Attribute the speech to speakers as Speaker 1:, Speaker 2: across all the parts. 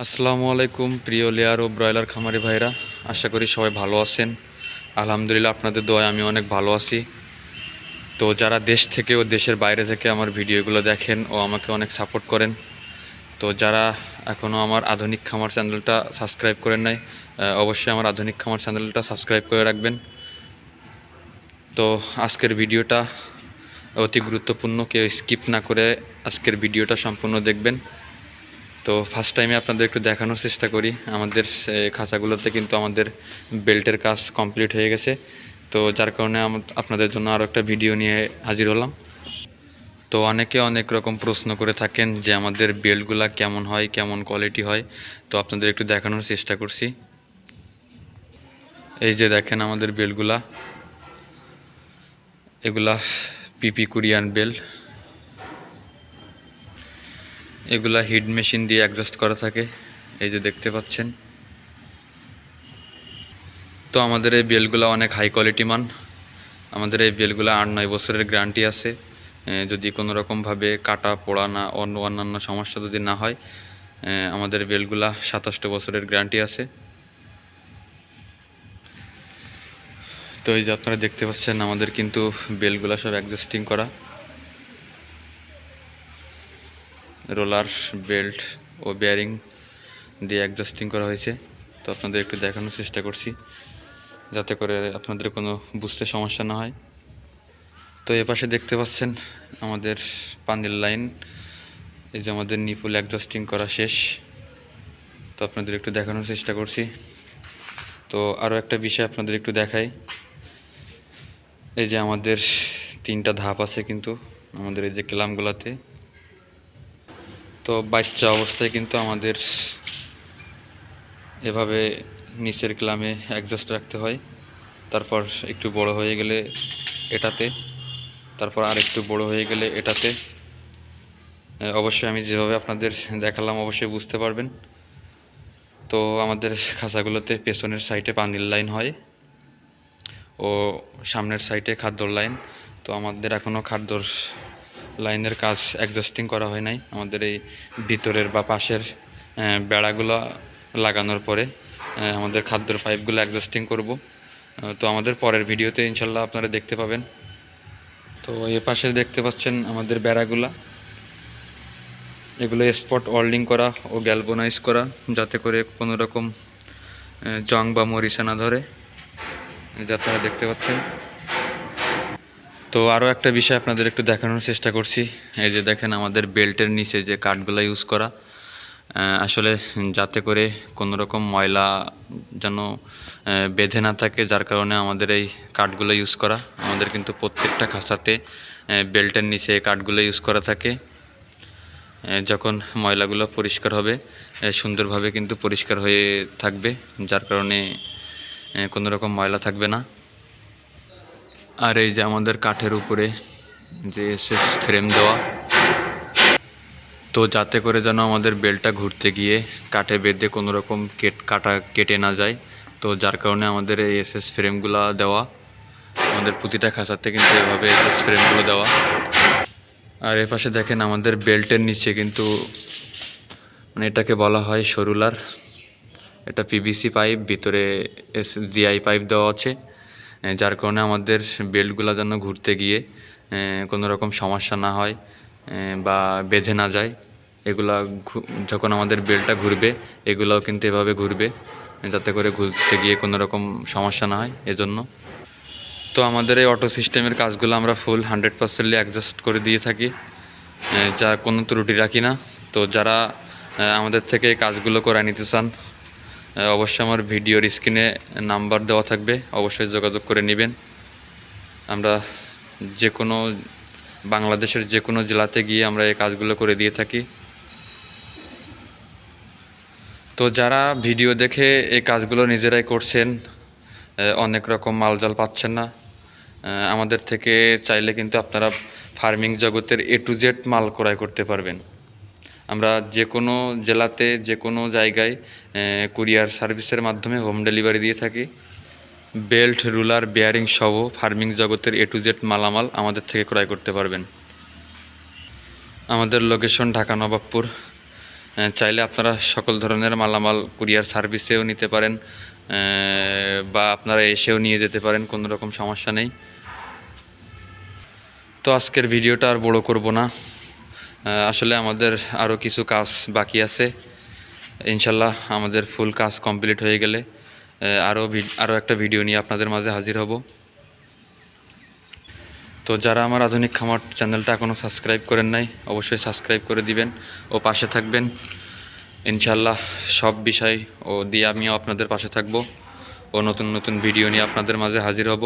Speaker 1: আসসালামু আলাইকুম, প্রিয় লেয়ার ও ব্রয়লার খামারি ভাইরা। আশা করি সবাই ভালো আছেন। আলহামদুলিল্লাহ, আপনাদের দোয়ায় আমি অনেক ভালো আছি। তো যারা দেশ থেকে ও দেশের বাইরে থেকে আমার ভিডিওগুলো দেখেন ও আমাকে অনেক সাপোর্ট করেন, তো যারা এখনও আমার আধুনিক খামার চ্যানেলটা সাবস্ক্রাইব করেন নাই অবশ্যই আমার আধুনিক খামার চ্যানেলটা সাবস্ক্রাইব করে রাখবেন। তো আজকের ভিডিওটা অতি গুরুত্বপূর্ণ, কেউ স্কিপ না করে আজকের ভিডিওটা সম্পূর্ণ দেখবেন। তো ফার্স্ট টাইমে আপনাদের একটু দেখানোর চেষ্টা করি। আমাদের খাঁচাগুলোতে কিন্তু আমাদের বেল্টের কাজ কমপ্লিট হয়ে গেছে। তো যার কারণে আপনাদের জন্য আরও একটা ভিডিও নিয়ে হাজির হলাম। তো অনেকে অনেক রকম প্রশ্ন করে থাকেন যে আমাদের বেল্টগুলা কেমন হয়, কেমন কোয়ালিটি হয়। তো আপনাদের একটু দেখানোর চেষ্টা করছি। এই যে দেখেন আমাদের বেলগুলা এগুলা পিপি কুরিয়ান বেল এগুলা হিট মেশিন দিয়ে অ্যাডজাস্ট করা থাকে, এই যে দেখতে পাচ্ছেন। তো আমাদের এই বেলগুলো অনেক হাই কোয়ালিটি মান। আমাদের এই বেলগুলো আট নয় বছরের গ্যারান্টি আছে। যদি কোনো রকমভাবে কাটা, পোড়া না, অন্য অন্যান্য সমস্যা যদি না হয় আমাদের বেলগুলা সাতাশটা বছরের গ্যারান্টি আছে। তো এই যে আপনারা দেখতে পাচ্ছেন, আমাদের কিন্তু বেলগুলা সব অ্যাডজাস্টিং করা। রোলার বেল্ট ও বেয়ারিং দিয়ে অ্যাডজাস্টিং করা হয়েছে। তো আপনাদের একটু দেখানোর চেষ্টা করছি, যাতে করে আপনাদের কোনো বুঝতে সমস্যা না হয়। তো এ পাশে দেখতে পাচ্ছেন আমাদের পানির লাইন, এই যে আমাদের নিপুল অ্যাডজাস্টিং করা শেষ। তো আপনাদের একটু দেখানোর চেষ্টা করছি। তো আরও একটা বিষয় আপনাদের একটু দেখাই। এই যে আমাদের তিনটা ধাপ আছে কিন্তু, আমাদের এই যে ক্লামগুলোতে। তো বাচ্চা অবস্থায় কিন্তু আমাদের এভাবে নিচের ক্লামে অ্যাডজাস্ট রাখতে হয়। তারপর একটু বড় হয়ে গেলে এটাতে, তারপর আর একটু বড় হয়ে গেলে এটাতে। অবশ্যই আমি যেভাবে আপনাদের দেখালাম অবশ্যই বুঝতে পারবেন। তো আমাদের খাঁচাগুলোতে পেছনের সাইডে পানির লাইন হয় ও সামনের সাইডে খাদ্যর লাইন। তো আমাদের এখনও খাদ্যর লাইনের কাজ অ্যাডজাস্টিং করা হয় নাই। আমাদের এই ভিতরের বা পাশের বেড়াগুলো লাগানোর পরে আমাদের খাদ্যর পাইপগুলো অ্যাডজাস্টিং করব। তো আমাদের পরের ভিডিওতে ইনশাল্লাহ আপনারা দেখতে পাবেন। তো এ পাশে দেখতে পাচ্ছেন আমাদের বেড়াগুলা। এগুলো স্পট ওয়েল্ডিং করা ও গ্যালবোনাইজ করা, যাতে করে কোনো রকম জং বা মরিচা না ধরে। যে আপনারা দেখতে পাচ্ছেন। তো আরও একটা বিষয় আপনাদের একটু দেখানোর চেষ্টা করছি। এই যে দেখেন আমাদের বেল্টের নিচে যে কাঠগুলো ইউজ করা আসলে যাতে করে কোনো রকম ময়লা যেন বেঁধে না থাকে, যার কারণে আমাদের এই কাঠগুলো ইউজ করা। আমাদের কিন্তু প্রত্যেকটা খাসাতে বেল্টের নিচে এই কাঠগুলো ইউজ করা থাকে। যখন ময়লাগুলো পরিষ্কার হবে সুন্দরভাবে কিন্তু পরিষ্কার হয়ে থাকবে, যার কারণে কোনো রকম ময়লা থাকবে না। আর এই যে আমাদের কাঠের উপরে যে এসএস ফ্রেম দেওয়া। তো যাতে করে যেন আমাদের বেলটা ঘুরতে গিয়ে কাঠে বেঁধে কোনো রকম কেট কাটা কেটে না যায়, তো যার কারণে আমাদের এই এসএস ফ্রেমগুলো দেওয়া। আমাদের প্রতিটা খাঁচাতে কিন্তু এভাবে এসএস ফ্রেমগুলো দেওয়া। আর এ পাশে দেখেন আমাদের বেল্টের নিচে কিন্তু মানে এটাকে বলা হয় সরুলার। এটা পিভিসি পাইপ ভিতরে এস জিআই পাইপ দেওয়া আছে। যার কারণে আমাদের বেল্টগুলো যেন ঘুরতে গিয়ে কোনো রকম সমস্যা না হয় বা বেঁধে না যায়। এগুলা যখন আমাদের বেল্টটা ঘুরবে, এগুলাও কিন্তু এভাবে ঘুরবে যাতে করে ঘুরতে গিয়ে কোনো রকম সমস্যা না হয় এজন্য। তো আমাদের এই অটো সিস্টেমের কাজগুলো আমরা ফুল হান্ড্রেড পার্সেন্টলি অ্যাডজাস্ট করে দিয়ে থাকি যা কোনো ত্রুটি রাখি না। তো যারা আমাদের থেকে কাজগুলো করে নিতে চান অবশ্যই আমার ভিডিওর স্ক্রিনে নাম্বার দেওয়া থাকবে, অবশ্যই যোগাযোগ করে নেবেন। আমরা যে কোনো, বাংলাদেশের যে কোনো জেলাতে গিয়ে আমরা এই কাজগুলো করে দিয়ে থাকি। তো যারা ভিডিও দেখে এই কাজগুলো নিজেরাই করছেন অনেক রকম মালজাল পাচ্ছেন না। আমাদের থেকে চাইলে কিন্তু আপনারা ফার্মিং জগতের এ টু জেড মাল ক্রয় করতে পারবেন। আমরা যে কোনো জেলাতে, যে কোনো জায়গায় কুরিয়ার সার্ভিসের মাধ্যমে হোম ডেলিভারি দিয়ে থাকি। বেল্ট, রুলার, বেয়ারিং সহ ফার্মিং জগতের এ টু জেড মালামাল আমাদের থেকে ক্রয় করতে পারবেন। আমাদের লোকেশন ঢাকা নবাবপুর। চাইলে আপনারা সকল ধরনের মালামাল কুরিয়ার সার্ভিসেও নিতে পারেন বা আপনারা এসেও নিয়ে যেতে পারেন, কোনো রকম সমস্যা নেই। তো আজকের ভিডিওটা আর বড় করব না। আসলে আমাদের আরও কিছু কাজ বাকি আছে। ইনশাল্লাহ আমাদের ফুল কাজ কমপ্লিট হয়ে গেলে আরও আরও একটা ভিডিও নিয়ে আপনাদের মাঝে হাজির হব। তো যারা আমার আধুনিক খামার চ্যানেলটা এখনও সাবস্ক্রাইব করেন নাই, অবশ্যই সাবস্ক্রাইব করে দিবেন ও পাশে থাকবেন। ইনশাল্লাহ সব বিষয় ও দিয়ে আমিও আপনাদের পাশে থাকব ও নতুন নতুন ভিডিও নিয়ে আপনাদের মাঝে হাজির হব।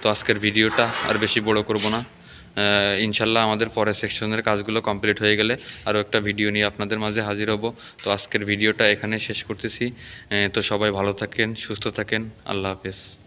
Speaker 1: তো আজকের ভিডিওটা আর বেশি বড় করব না। ইনশাল্লাহ আমাদের পরের সেকশনের কাজগুলো কমপ্লিট হয়ে গেলে আরও একটা ভিডিও নিয়ে আপনাদের মাঝে হাজির হব। তো আজকের ভিডিওটা এখানে শেষ করতেছি। তো সবাই ভালো থাকেন, সুস্থ থাকেন। আল্লাহ হাফেজ।